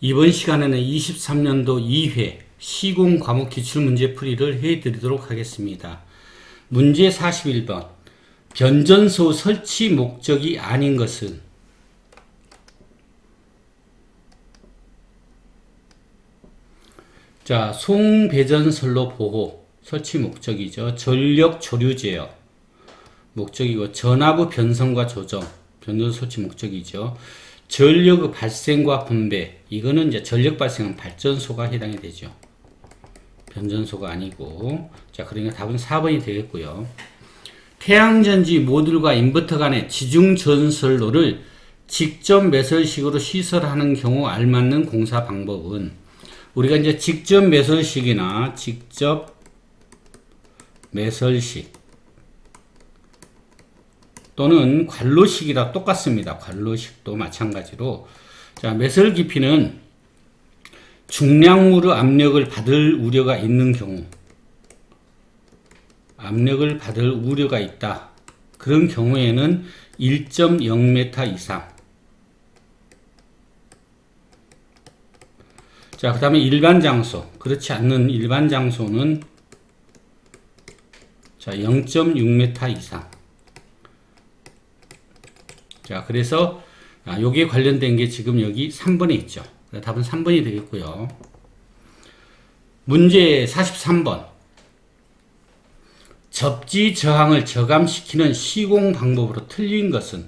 이번 시간에는 23년도 2회 시공 과목 기출문제 풀이를 해드리도록 하겠습니다. 문제 41번 변전소 설치 목적이 아닌 것은 자, 송배전선로 보호 설치 목적이죠. 전력 조류 제어 목적이고 전압의 변성과 조정 변전 설치 목적이죠. 전력의 발생과 분배 이거는 이제 전력 발생은 발전소가 해당이 되죠. 변전소가 아니고 자 그러니까 답은 4번이 되겠고요. 태양전지 모듈과 인버터 간의 지중 전선로를 직접 매설식으로 시설하는 경우 알맞는 공사 방법은 우리가 이제 직접 매설식이나 직접 매설식 또는 관로식이라 똑같습니다. 관로식도 마찬가지로 자 매설 깊이는 중량물의 압력을 받을 우려가 있는 경우 압력을 받을 우려가 있다. 그런 경우에는 1.0m 이상 자, 그 다음에 일반 장소. 그렇지 않는 일반 장소는 자, 0.6m 이상. 자, 그래서 아, 여기에 관련된 게 지금 여기 3번에 있죠. 답은 3번이 되겠고요. 문제 43번. 접지 저항을 저감시키는 시공 방법으로 틀린 것은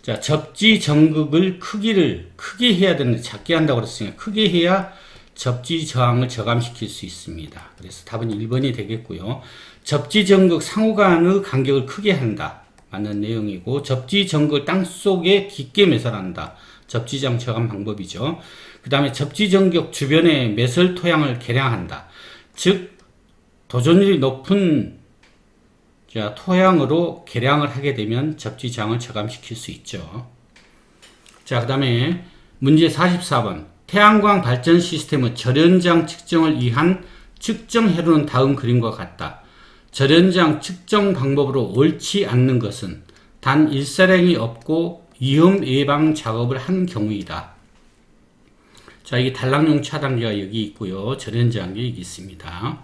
자, 접지 전극을 크기를 크게 해야 되는데 작게 한다고 그랬으니까 크게 해야 접지 저항을 저감시킬 수 있습니다. 그래서 답은 1번이 되겠고요. 접지 전극 상호 간의 간격을 크게 한다. 맞는 내용이고 접지 전극을 땅 속에 깊게 매설한다. 접지장 저감 방법이죠. 그 다음에 접지 전격 주변의 매설 토양을 개량한다. 즉 도전율이 높은 자, 토양으로 개량을 하게 되면 접지장을 저감시킬 수 있죠. 자, 그 다음에 문제 44번. 태양광 발전 시스템의 절연장 측정을 위한 측정 회로는 다음 그림과 같다. 절연장 측정 방법으로 옳지 않는 것은 단 일사량이 없고 위험 예방 작업을 한 경우이다. 자, 이게 단락용 차단기가 여기 있고요. 절연장이 여기 있습니다.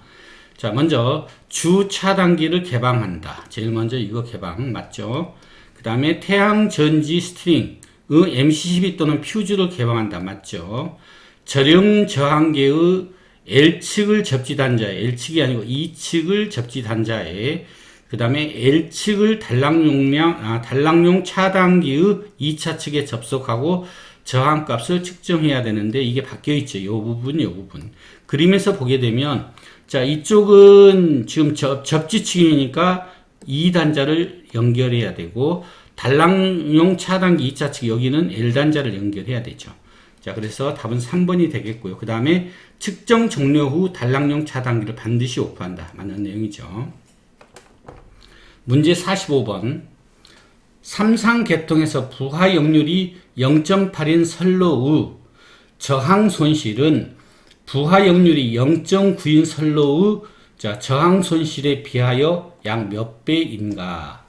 자, 먼저 주 차단기를 개방한다. 제일 먼저 이거 개방 맞죠? 그 다음에 태양 전지 스트링의 MC12 또는 퓨즈를 개방한다. 맞죠? 저렴 저항계의 L측을 접지 단자에 L측이 아니고 E측을 접지 단자에 그 다음에 L측을 단락 용량 아, 단락용 차단기의 2차 측에 접속하고 저항값을 측정해야 되는데 이게 바뀌어 있죠. 이 부분, 이 부분. 그림에서 보게 되면 자, 이쪽은 지금 접, 접지층이니까 2단자를 연결해야 되고, 단락용 차단기 2차 측 여기는 L단자를 연결해야 되죠. 자, 그래서 답은 3번이 되겠고요. 그 다음에 측정 종료 후 단락용 차단기를 반드시 오프한다. 맞는 내용이죠. 문제 45번. 삼상 계통에서 부하 역률이 0.8인 선로의 저항 손실은 부하 역률이 0.9인 선로의 자, 저항 손실에 비하여 약 몇 배인가?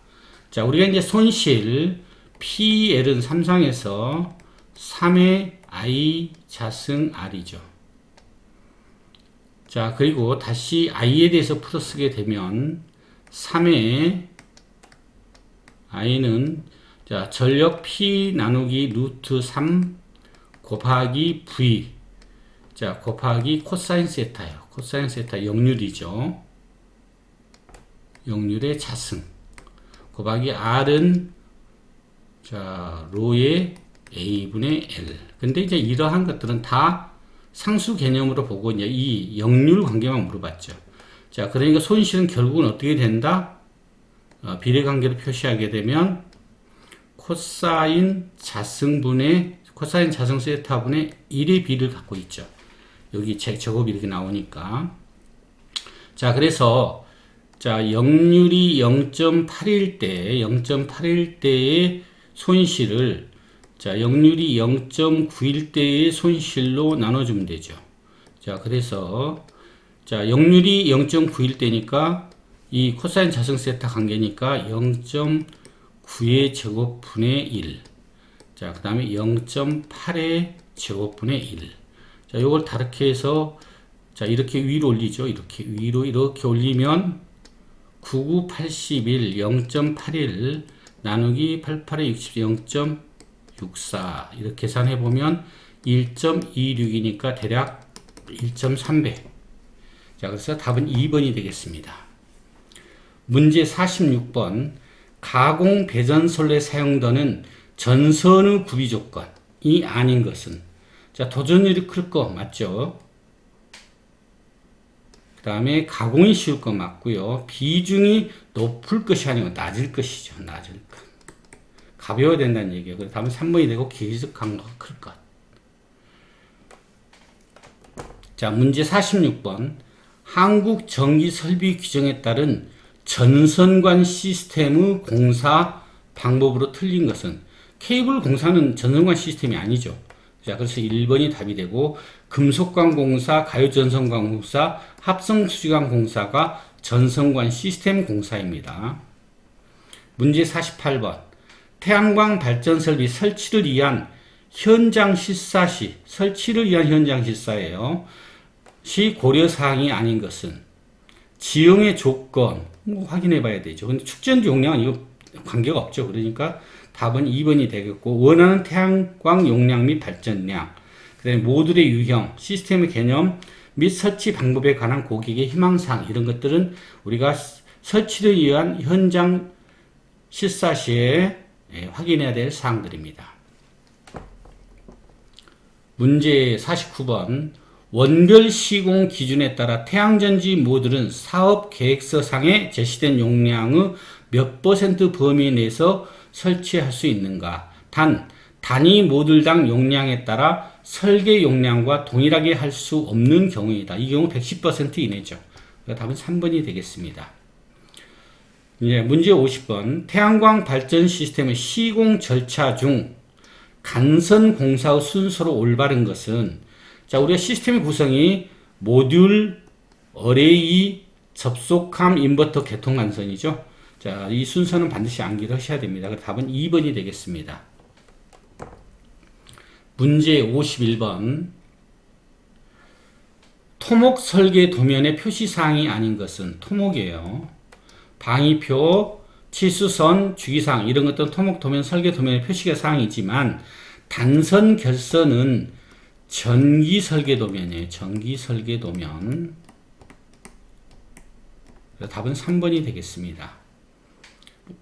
자, 우리가 이제 손실 PL은 삼상에서 3의 I 자승 R이죠. 자, 그리고 다시 I에 대해서 풀어 쓰게 되면 3의 I는 자, 전력 P 나누기 루트 3 곱하기 V 자, 곱하기 코사인 세타요. 코사인 세타 역률이죠. 역률의 자승. 곱하기 R은 자, 로의 A분의 L. 근데 이제 이러한 것들은 다 상수 개념으로 보고 이제 이 역률 관계만 물어봤죠. 자, 그러니까 손실은 결국은 어떻게 된다? 어, 비례 관계로 표시하게 되면 코사인 자승분의 코사인 자승 세타분의 1의 비를 갖고 있죠. 여기 제 작업이 이렇게 나오니까. 자, 그래서, 자, 역률이 0.8일 때, 0.8일 때의 손실을, 자, 역률이 0.9일 때의 손실로 나눠주면 되죠. 자, 그래서, 자, 역률이 0.9일 때니까, 이 코사인 자승 세타 관계니까 0.9의 제곱분의 1. 자, 그 다음에 0.8의 제곱분의 1. 자, 요걸 다르게 해서 자, 이렇게 위로 올리죠. 이렇게 위로 이렇게 올리면 9981 0.81 나누기 88에 60 0.64 이렇게 계산해 보면 1.26이니까 대략 1.3배. 자, 그래서 답은 2번이 되겠습니다. 문제 46번 가공 배전솔에 사용되는 전선의 구비 조건이 아닌 것은 자 도전율이 클 거 맞죠? 그 다음에 가공이 쉬울 거 맞고요. 비중이 높을 것이 아니고 낮을 것이죠. 낮을 것. 가벼워야 된다는 얘기예요. 그래서 답은 3번이 되고 기계적 강도가 클 것. 자, 문제 46번. 한국 전기 설비 규정에 따른 전선관 시스템의 공사 방법으로 틀린 것은 케이블 공사는 전선관 시스템이 아니죠. 자, 그래서 1번이 답이 되고 금속관 공사, 가요 전선관 공사, 합성 수지관 공사가 전선관 시스템 공사입니다. 문제 48번. 태양광 발전 설비 설치를 위한 현장 실사 시 설치를 위한 현장 실사예요. 시 고려 사항이 아닌 것은 지형의 조건 뭐 확인해 봐야 되죠. 근데 축전지 용량은 이거 관계가 없죠. 그러니까 답은 2번이 되겠고 원하는 태양광 용량 및 발전량 그다음에 모듈의 유형, 시스템의 개념 및 설치 방법에 관한 고객의 희망사항 이런 것들은 우리가 설치를 위한 현장 실사 시에 예, 확인해야 될 사항들입니다. 문제 49번 원별 시공 기준에 따라 태양전지 모듈은 사업 계획서상에 제시된 용량의 몇 퍼센트 범위 내에서 설치할 수 있는가? 단, 단위 모듈당 용량에 따라 설계 용량과 동일하게 할 수 없는 경우이다. 이 경우 110% 이내죠. 그러니까 답은 3번이 되겠습니다. 이제 문제 50번. 태양광 발전 시스템의 시공 절차 중 간선 공사의 순서로 올바른 것은 자, 우리가 시스템의 구성이 모듈, 어레이, 접속함, 인버터, 개통 간선이죠. 자, 이 순서는 반드시 암기를 하셔야 됩니다. 그 답은 2번이 되겠습니다. 문제 51번. 토목 설계 도면의 표시사항이 아닌 것은 토목이에요. 방위표, 치수선, 주기사항 이런 것들은 토목 도면 설계 도면의 표시가 사항이지만 단선 결선은 전기 설계 도면이에요. 전기 설계 도면. 답은 3번이 되겠습니다.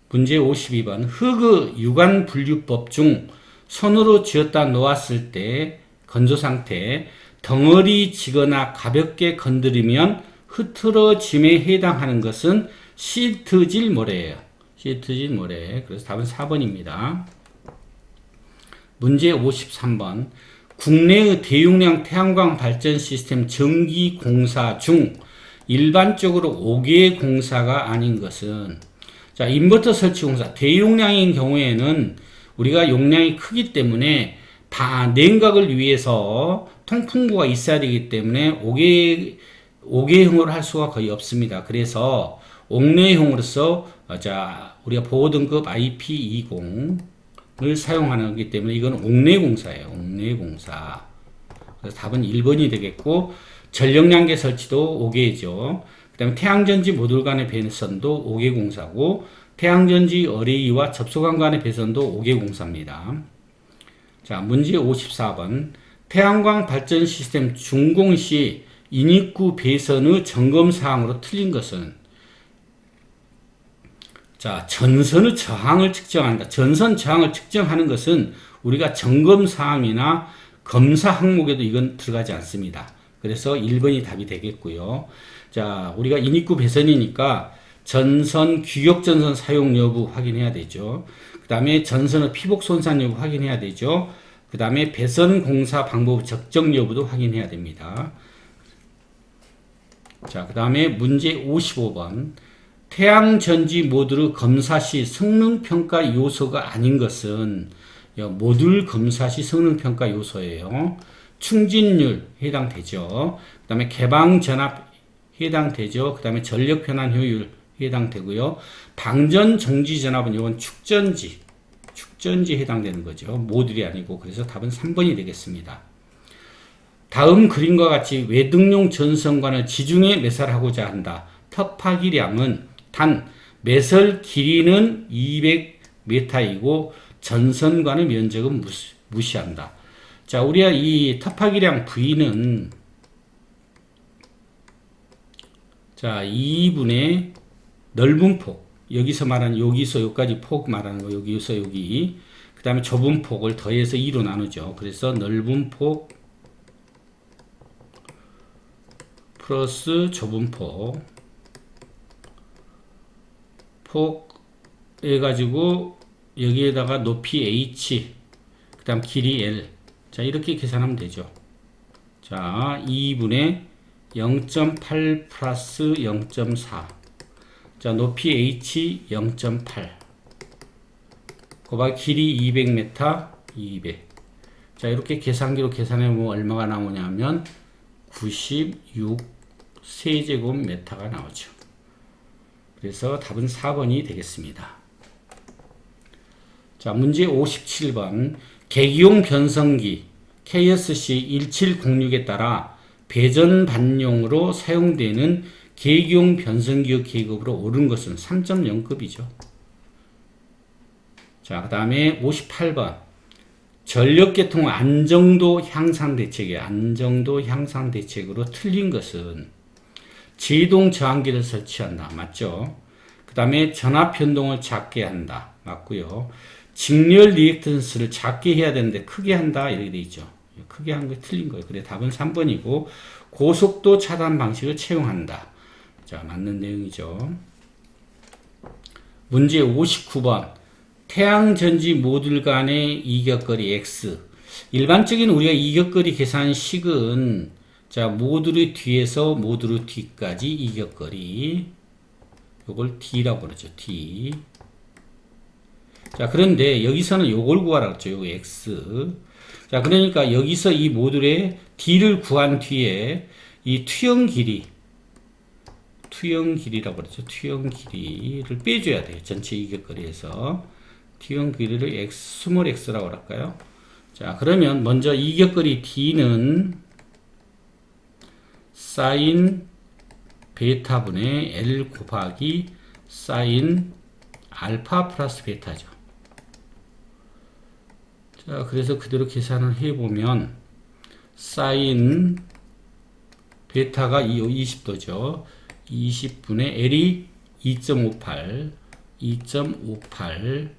문제 52번. 흙의 유관 분류법 중 손으로 쥐었다 놓았을 때 건조 상태 덩어리 지거나 가볍게 건드리면 흐트러짐에 해당하는 것은 시트질 모래예요. 시트질 모래. 그래서 답은 4번입니다. 문제 53번. 국내의 대용량 태양광 발전 시스템 전기 공사 중 일반적으로 5개의 공사가 아닌 것은 자, 인버터 설치 공사 대용량인 경우에는 우리가 용량이 크기 때문에 바, 냉각을 위해서 통풍구가 있어야 되기 때문에 5개 5개형으로 할 수가 거의 없습니다. 그래서 옥내형으로서 어, 자 우리가 보호등급 IP20을 사용하는 거기 때문에 이건 옥내공사예요. 옥내공사. 그래서 답은 1번이 되겠고 전력량계 설치도 5개죠. 그 다음에 태양전지 모듈 간의 배선도 5개 공사고 태양전지 어레이와 접속관 간의 배선도 5개 공사입니다. 자 문제 54번 태양광 발전 시스템 준공 시 인입구 배선의 점검 사항으로 틀린 것은 자, 전선의 저항을 측정한다. 전선 저항을 측정하는 것은 우리가 점검 사항이나 검사 항목에도 이건 들어가지 않습니다. 그래서 1번이 답이 되겠고요. 자, 우리가 인입구 배선이니까 전선 규격 전선 사용 여부 확인해야 되죠. 그다음에 전선의 피복 손상 여부 확인해야 되죠. 그다음에 배선 공사 방법 적정 여부도 확인해야 됩니다. 자, 그다음에 문제 55번. 태양 전지 모듈 검사 시 성능 평가 요소가 아닌 것은 모듈 검사 시 성능 평가 요소예요. 충진율 해당되죠. 그 다음에 개방 전압 해당되죠. 그 다음에 전력 변환 효율 해당되고요. 방전 정지 전압은 이건 축전지 축전지 해당되는 거죠. 모듈이 아니고 그래서 답은 3번이 되겠습니다. 다음 그림과 같이 외등용 전선관을 지중해 매설하고자 한다. 터파기량은 단 매설 길이는 200m이고 전선관의 면적은 무시, 무시한다. 자, 우리가 이 터파기량 V는 자, 2분의 넓은 폭. 여기서 말하는 여기서 여기까지 폭 말하는 거 여기서 여기. 그 다음에 좁은 폭을 더해서 2로 나누죠. 그래서 넓은 폭 플러스 좁은 폭 폭 해가지고 여기에다가 높이 h 그 다음 길이 l. 자 이렇게 계산하면 되죠. 자 2분의 0.8 플러스 0.4자 높이 h 0.8 곱하기 길이 200m 200 자 이렇게 계산기로 계산해 보면 얼마가 나오냐면 96 세제곱미터가 나오죠. 그래서 답은 4번이 되겠습니다. 자, 문제 57번. 계기용 변성기 KSC 1706에 따라 배전 반용으로 사용되는 계기용 변성기 계급으로 오른 것은 3.0급이죠. 자, 그 다음에 58번. 전력계통 안정도 향상 대책의 안정도 향상 대책으로 틀린 것은 제동 저항기를 설치한다. 맞죠? 그 다음에 전압 변동을 작게 한다. 맞고요. 직렬 리액턴스를 작게 해야 되는데 크게 한다. 이렇게 돼 있죠. 크게 한 게 틀린 거예요. 그래 답은 3번이고 고속도 차단 방식을 채용한다. 자, 맞는 내용이죠. 문제 59번. 태양 전지 모듈 간의 이격거리 x. 일반적인 우리가 이격거리 계산 식은 자 모듈의 뒤에서 모듈의 뒤까지 이격거리. 요걸 d라고 그러죠. d. 자 그런데 여기서는 요걸 구하라고 했죠. 요 x. 자 그러니까 여기서 이 모듈의 d를 구한 뒤에 이 투영 길이 투영 길이라고 그러죠. 투영 길이를 빼줘야 돼요. 전체 이격거리에서. T형 길이를 X, 스몰 x라고 할까요? 자, 그러면 먼저 이격거리 D는 사인 베타분의 L 곱하기 사인 알파 플러스 베타죠. 자, 그래서 그대로 계산을 해보면 사인 베타가 20도죠. 20분의 L이 2.58, 2.58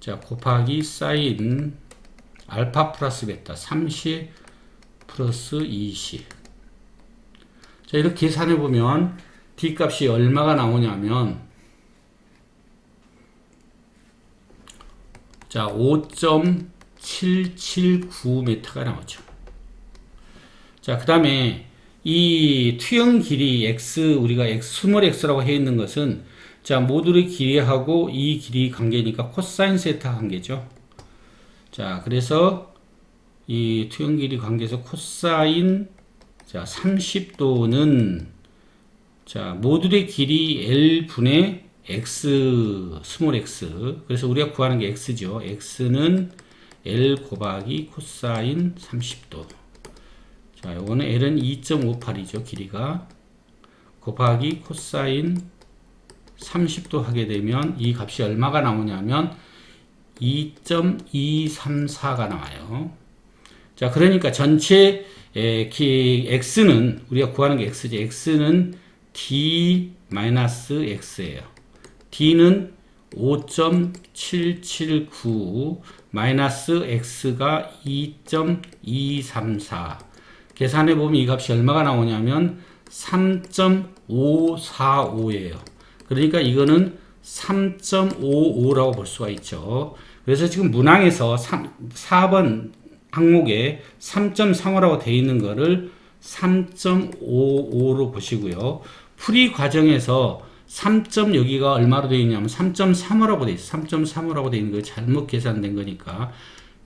자, 곱하기 사인 알파 플러스 베타 30 플러스 20. 자, 이렇게 계산해 보면 D 값이 얼마가 나오냐면 자, 5.779m가 나오죠. 자, 그 다음에 이 투영 길이 x 우리가 x 스몰 x라고 해 있는 것은 자, 모듈의 길이하고 이 길이 관계니까 코사인 세타 관계죠. 자, 그래서 이 투영 길이 관계에서 코사인 자, 30도는 자, 모듈의 길이 L분의 X, 스몰 x. 그래서 우리가 구하는 게 X죠. X는 L 곱하기 코사인 30도. 자, 요거는 L은 2.58이죠. 길이가. 곱하기 코사인 30도 하게 되면 이 값이 얼마가 나오냐면 2.234가 나와요. 자, 그러니까 전체 기 x는 우리가 구하는 게 x지. x는 d-x예요. d는 5.779 마이너스 x가 2.234 계산해 보면 이 값이 얼마가 나오냐면 3.545예요. 그러니까 이거는 3.55라고 볼 수가 있죠. 그래서 지금 문항에서 3, 4번 항목에 3.35라고 되어 있는 거를 3.55로 보시고요. 풀이 과정에서 3. 여기가 얼마로 되어 있냐면 3.35라고 되어 있어요. 3.35라고 되어 있는 거 잘못 계산된 거니까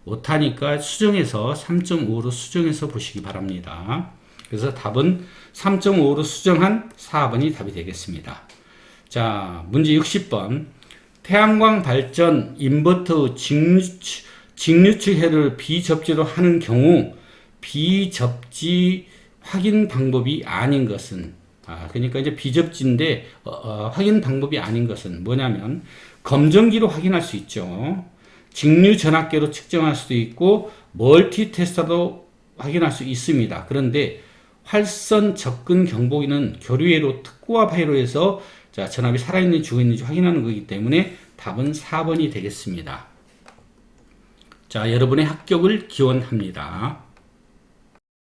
못하니까 수정해서 3.5로 수정해서 보시기 바랍니다. 그래서 답은 3.5로 수정한 4번이 답이 되겠습니다. 자, 문제 60번. 태양광 발전 인버터 직류축, 직류축 해를 비접지로 하는 경우 비접지 확인 방법이 아닌 것은 아, 그러니까 이제 비접지인데 어, 어, 확인 방법이 아닌 것은 뭐냐면 검정기로 확인할 수 있죠. 직류 전압계로 측정할 수도 있고 멀티 테스터도 확인할 수 있습니다. 그런데 활선 접근 경보기는 교류회로 특고와 파이로에서 자, 전압이 살아있는지 죽어있는지 확인하는 거기 때문에 답은 4번이 되겠습니다. 자, 여러분의 합격을 기원합니다.